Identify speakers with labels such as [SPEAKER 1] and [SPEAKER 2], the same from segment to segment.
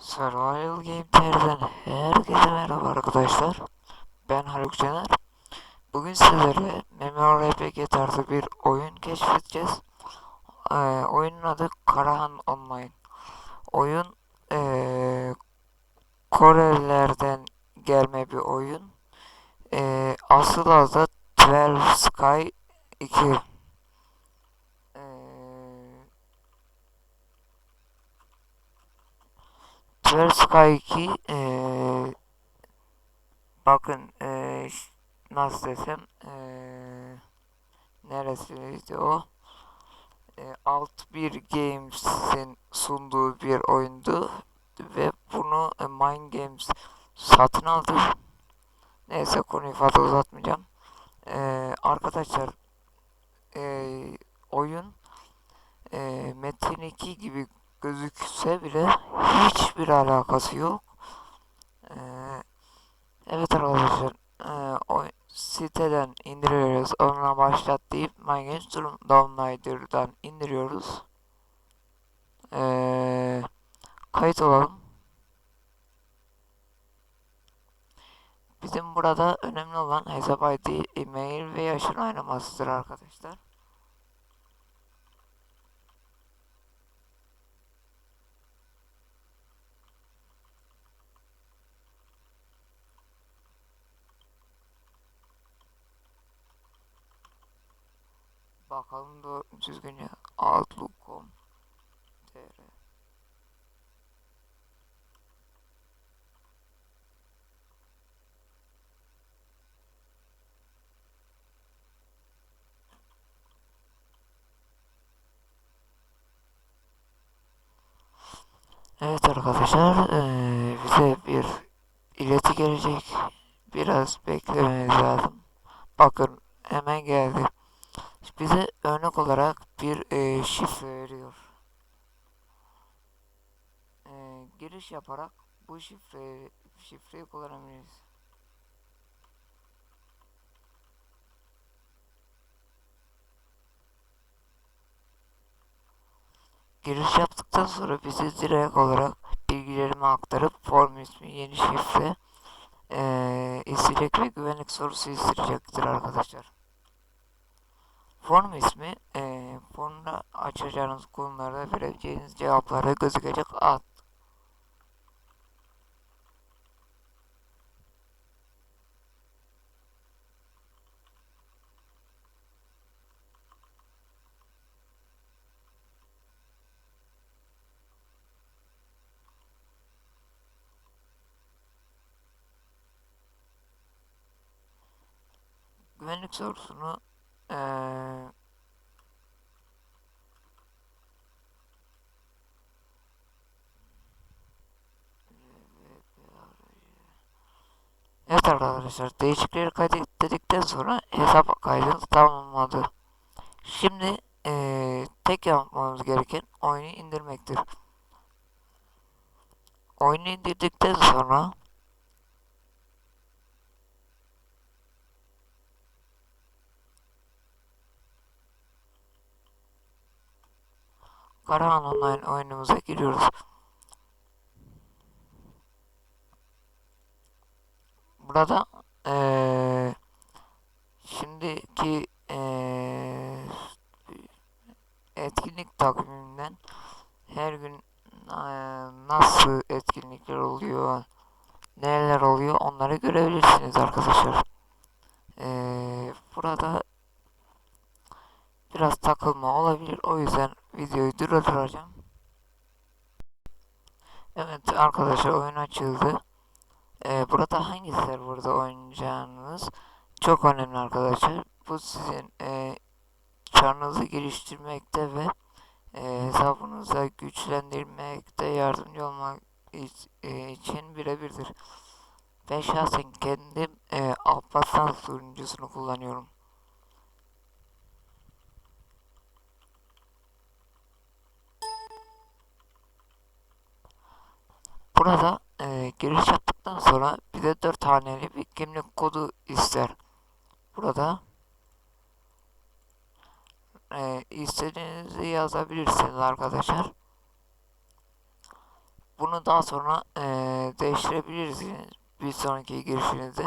[SPEAKER 1] Survival Game TR'den herkese merhaba arkadaşlar. Ben Haluk Caner. Bugün sizlerle MMORPG tarzı bir oyun keşfedeceğiz. Ee, oyunun adı Karahan Online. Oyun ee, Korelilerden gelme bir oyun. Ee, asıl adı 12 Sky 2. Twelve Sky 2 eee bakın eee ş- nasıl desem eee neresiydi o eee alt bir Games'in sunduğu bir oyundu ve bunu e, Mind Games satın aldı. Neyse konuyu fazla uzatmayacağım. Eee, arkadaşlar eee, oyun eee Metin 2 gibi gözükse bile hiçbir alakası yok. Ee, evet arkadaşlar ee, o siteden indiriyoruz. Onunla başlat deyip MyGamesTool Downloader'dan indiriyoruz. Ee, kayıt olalım. Bizim burada önemli olan hesap ID, e-mail ve yaşın oynamasıdır arkadaşlar. Bakalım da düzgün ya. Outlook.com tr Evet arkadaşlar eee, bize bir ileti gelecek. Biraz beklememiz lazım. Bakın hemen geldi. Bize örnek olarak bir eee, şifre veriyor. Eee, giriş yaparak bu şifreyi şifreyi kullanabiliriz. Giriş yaptıktan sonra bize direkt olarak bilgilerimi aktarıp form ismi, yeni şifre eee isteyecek ve güvenlik sorusu isteyecektir arkadaşlar. Form ismi eee formda açacağınız konularda vereceğiniz cevaplara gözükecek ad. Güvenlik sorusunu eee Evet arkadaşlar değişiklikleri kaydettikten sonra hesap kaydını tamamladı. Şimdi eee, tek yapmamız gereken oyunu indirmektir. Oyunu indirdikten sonra Karahan Online oyunumuza giriyoruz. Burada eee, şimdiki eee, etkinlik takviminden her gün eee, nasıl etkinlikler oluyor, neler oluyor onları görebilirsiniz arkadaşlar. Eee, burada biraz takılma olabilir. O yüzden videoyu durduracağım. Evet arkadaşlar oyun açıldı. Eee, burada hangi serverda oynayacağınız çok önemli arkadaşlar. Bu sizin eee çarınızı geliştirmekte ve eee hesabınıza güçlendirmekte yardımcı olmak eee, için birebirdir. Ben şahsen kendim eee Alparslan sunucusunu kullanıyorum. Burada eee, giriş yaptıktan sonra bize 4 haneli bir kimlik kodu ister. Burada eee istediğinizi yazabilirsiniz arkadaşlar. Bunu daha sonra eee değiştirebilirsiniz bir sonraki girişinizde.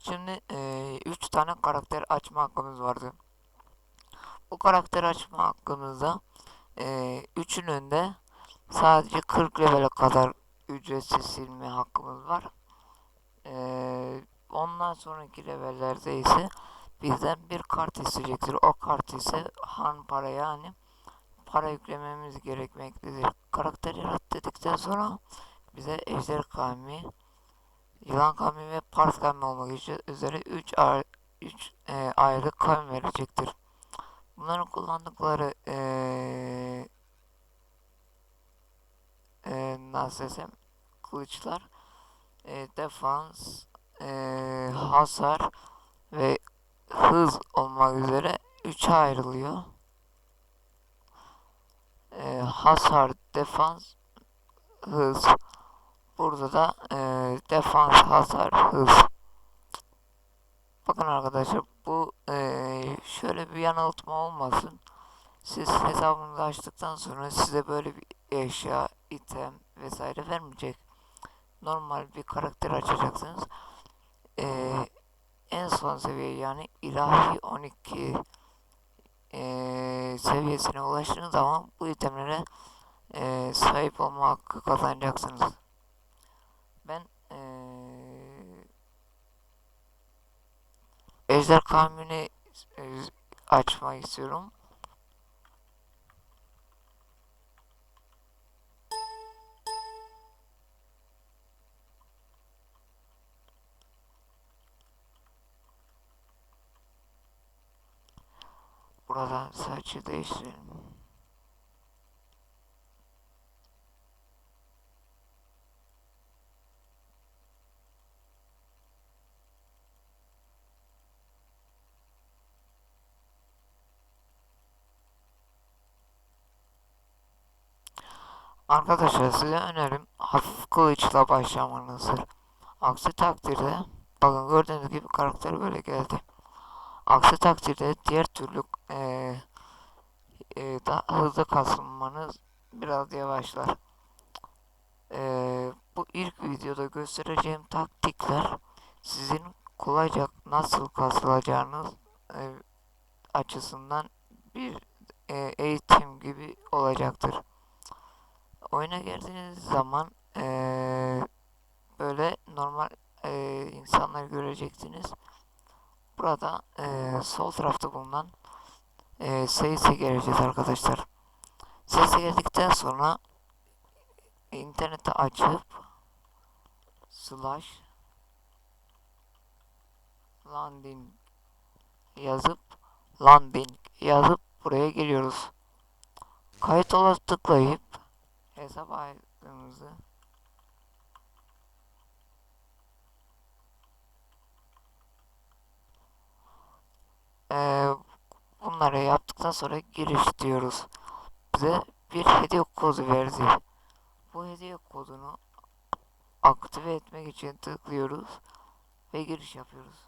[SPEAKER 1] Şimdi 3 tane karakter açma hakkımız vardı. Bu karakter açma hakkımızda eee üçünün sadece 40 levele kadar ücretsiz silme hakkımız var. Eee, ondan sonraki levellerde ise bizden bir kart isteyecektir. O kart ise han para yani para yüklememiz gerekmektedir. Karakter yarat dedikten sonra bize ejder kavmi, yılan kavmi ve pars kavmi olmak üzere 3 3 e, ayrı kavim verecektir. Bunların kullandıkları e, e, nasıl desem kılıçlar e, defans, e, hasar ve hız olmak üzere 3'e ayrılıyor. E, hasar, defans, hız. Burada da e, defans, hasar, hız. Bakın arkadaşlar bu e, şöyle bir yanıltma olmasın. Siz hesabınızı açtıktan sonra size böyle bir eşya, item vesaire vermeyecek. Normal bir karakter açacaksınız. Ee, en son seviye yani ilahi 12 e, seviyesine ulaştığınız zaman bu itemlere e, sahip olma hakkı kazanacaksınız. Ben e, Ejder Kavmi'ni e, açmak istiyorum. Buradan saçı değiştirelim. Arkadaşlar size önerim hafif kılıçla başlamanızdır. Aksi takdirde bakın gördüğünüz gibi karakter böyle geldi. Aksi takdirde diğer türlü e, e, daha hızlı kasılmanız biraz yavaşlar. E, bu ilk videoda göstereceğim taktikler sizin kolayca nasıl kasılacağınız e, açısından bir e, eğitim gibi olacaktır. Oyuna girdiğiniz zaman e, böyle normal e, insanlar göreceksiniz. Burada e, sol tarafta bulunan e, seyise geleceğiz arkadaşlar. Seyise geldikten sonra interneti açıp slash landing yazıp landing yazıp buraya geliyoruz. Kayıt ola tıklayıp hesap aydınımızı Ee, bunları yaptıktan sonra giriş diyoruz. Bize bir hediye kodu verdi. Bu hediye kodunu aktive etmek için tıklıyoruz ve giriş yapıyoruz.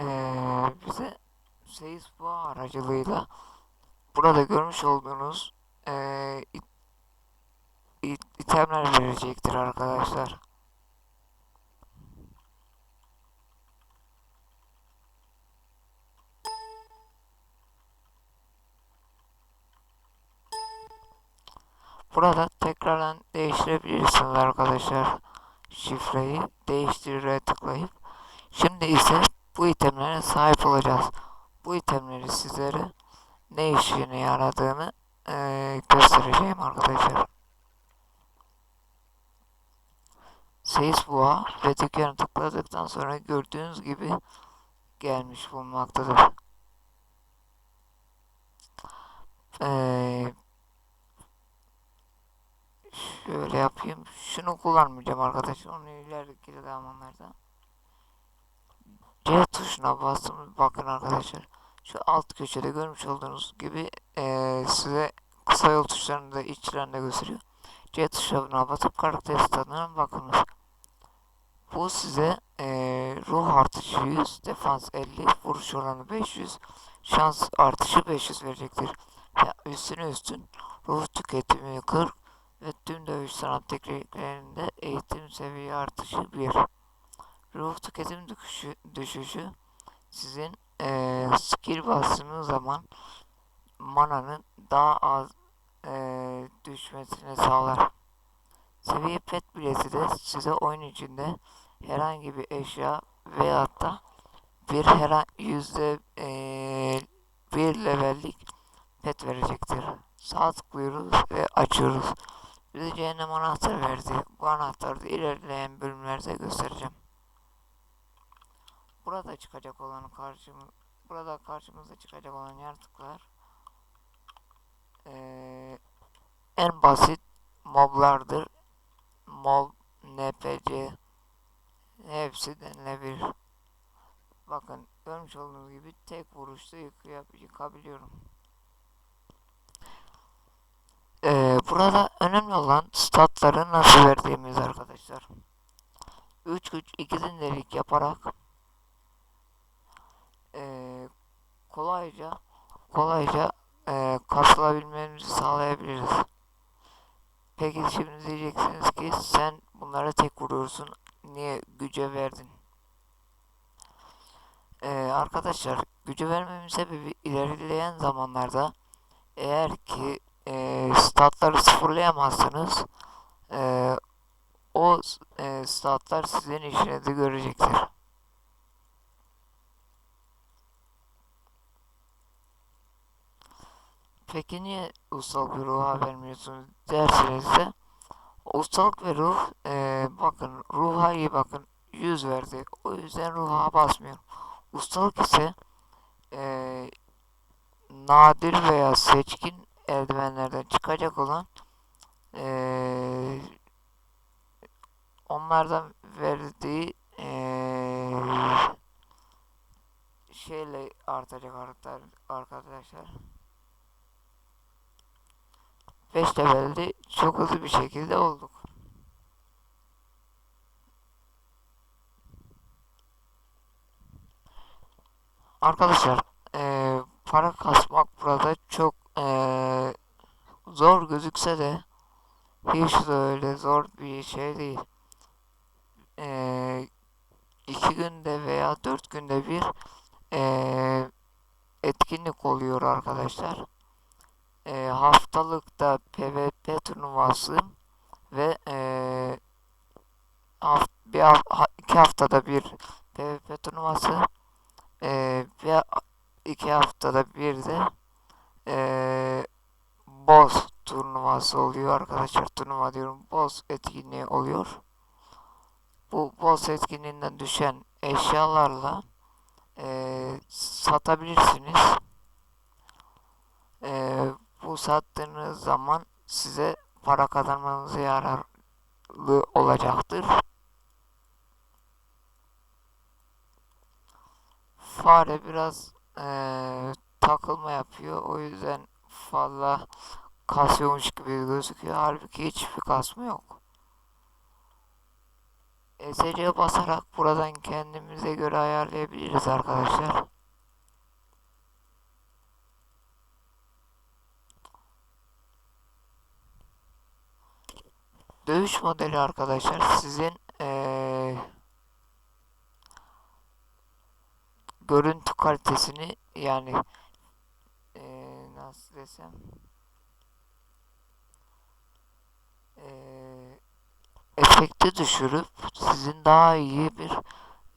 [SPEAKER 1] Ee, bize Facebook aracılığıyla burada görmüş olduğunuz ee, it, it, itemler verecektir arkadaşlar. Burada tekrardan değiştirebilirsiniz arkadaşlar. Şifreyi değiştirire tıklayıp. Şimdi ise bu itemlere sahip olacağız. Bu itemleri sizlere ne işine yaradığını e, göstereceğim arkadaşlar. Seyis boğa ve dükkanı tıkladıktan sonra gördüğünüz gibi gelmiş bulunmaktadır. Ee, şöyle yapayım. Şunu kullanmayacağım arkadaşlar. Onu ileriki zamanlarda C tuşuna bastım. Bakın arkadaşlar. Şu alt köşede görmüş olduğunuz gibi eee, size kısa yol tuşlarını da içlerinde gösteriyor. C tuşuna basıp karakter statlarına bakınız. Bu size eee, ruh artışı 100, defans 50, vuruş oranı 500, şans artışı 500 verecektir. Ya üstüne üstün ruh tüketimi 40 ve tüm dövüş sanat tekniklerinde eğitim seviye artışı 1. Ruh tüketim düşüşü, düşüşü sizin eee skill bastığınız zaman mananın daha az eee, düşmesini sağlar. Seviye pet bileti de size oyun içinde herhangi bir eşya veyahut da bir herhangi yüzde eee, bir levellik pet verecektir. Sağ tıklıyoruz ve açıyoruz. Bize cehennem anahtarı verdi. Bu anahtarı da ilerleyen bölümlerde göstereceğim. Burada çıkacak olan karşımız burada karşımıza çıkacak olan yaratıklar eee, en basit moblardır. Mob, NPC hepsi denilebilir. Bakın görmüş olduğunuz gibi tek vuruşta yıkayıp yıkabiliyorum. Eee, burada önemli olan statları nasıl verdiğimiz arkadaşlar. 3 güç 2 zindelik yaparak kolayca kolayca eee kasılabilmemizi sağlayabiliriz. Peki şimdi diyeceksiniz ki sen bunlara tek vuruyorsun. Niye güce verdin? Eee, arkadaşlar gücü vermemin sebebi ilerleyen zamanlarda eğer ki eee statları sıfırlayamazsanız eee, o eee, statlar sizin işinizi görecektir. Peki niye ustalık ve ruha vermiyorsunuz derseniz de ustalık ve ruh eee, bakın ruha iyi bakın 100 verdi. O yüzden ruha basmıyorum. Ustalık ise eee, nadir veya seçkin eldivenlerden çıkacak olan eee, onlardan verdiği eee, şeyle artacak arkadaşlar. 5 levelde çok hızlı bir şekilde olduk. Arkadaşlar eee, para kasmak burada çok eee, zor gözükse de hiç de öyle zor bir şey değil. Eee iki günde veya dört günde bir eee, etkinlik oluyor arkadaşlar. Eee haftalıkta PvP turnuvası ve eee haft bir iki haftada bir PvP turnuvası eee ve iki haftada bir de eee boss turnuvası oluyor arkadaşlar. Turnuva diyorum. Boss etkinliği oluyor. Bu boss etkinliğinden düşen eşyalarla eee, satabilirsiniz. Eee, bu sattığınız zaman size para kazanmanıza yararlı olacaktır. Fare biraz eee, takılma yapıyor. O yüzden fazla kasıyormuş gibi gözüküyor. Halbuki hiçbir kasma yok. ESC'ye basarak buradan kendimize göre ayarlayabiliriz arkadaşlar. Dövüş modeli arkadaşlar sizin eee, görüntü kalitesini yani eee, nasıl desem eee efekti düşürüp sizin daha iyi bir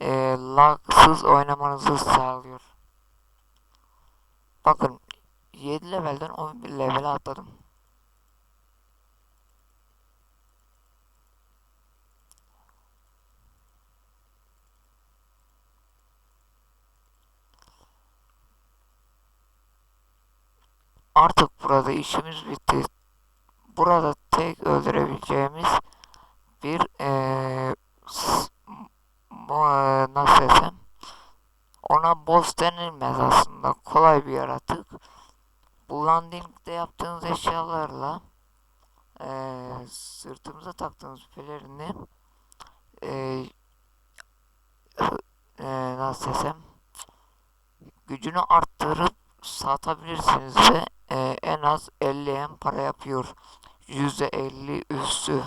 [SPEAKER 1] eee lagsız oynamanızı sağlıyor. Bakın 7 levelden 11 level'e atladım. Artık burada işimiz bitti. Burada tek öldürebileceğimiz bir eee, nasıl desem ona boss denilmez aslında. Kolay bir yaratık. Bu landingde yaptığınız eşyalarla eee sırtımıza taktığımız pelerini eee eee, nasıl desem gücünü arttırıp satabilirsiniz ve eee, en az 50 em para yapıyor. %50 üstü.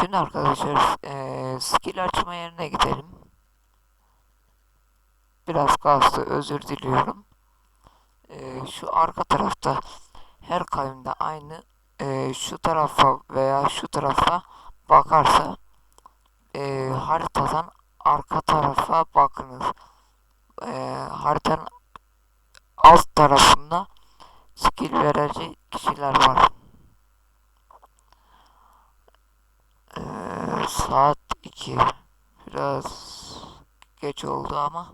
[SPEAKER 1] Şimdi arkadaşlar eee skill açma yerine gidelim. Biraz kastı özür diliyorum. Eee, şu arka tarafta her kavimde aynı eee, şu tarafa veya şu tarafa bakarsa eee, haritadan arka tarafa bakınız. Eee, haritanın alt tarafında skill verici kişiler var. Saat 2 biraz geç oldu ama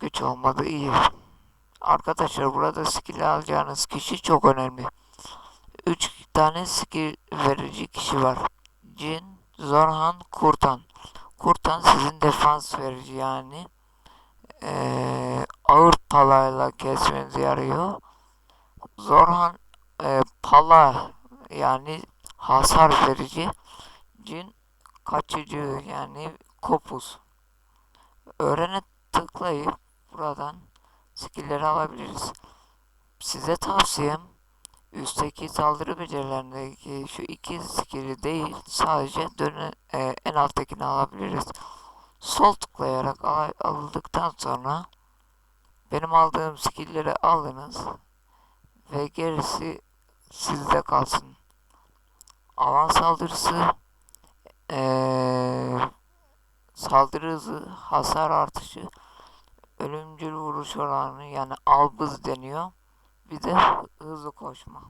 [SPEAKER 1] geç olmadı iyi. Arkadaşlar burada skill alacağınız kişi çok önemli. 3 tane skill verici kişi var. Jin, Zorhan, Kurtan. Kurtan sizin defans verici yani. Eee, ağır palayla kesmenize yarıyor. Zorhan eee, pala yani hasar verici. Jin kaçıcı yani kopuz. Öğrene tıklayıp buradan skill'leri alabiliriz. Size tavsiyem üstteki saldırı becerilerindeki şu iki skill'i değil sadece döne, e, en alttakini alabiliriz. Sol tıklayarak al- aldıktan sonra benim aldığım skill'leri alınız ve gerisi sizde kalsın. Alan saldırısı eee saldırı hızı, hasar artışı, ölümcül vuruş oranı yani albız deniyor. Bir de hızlı koşma.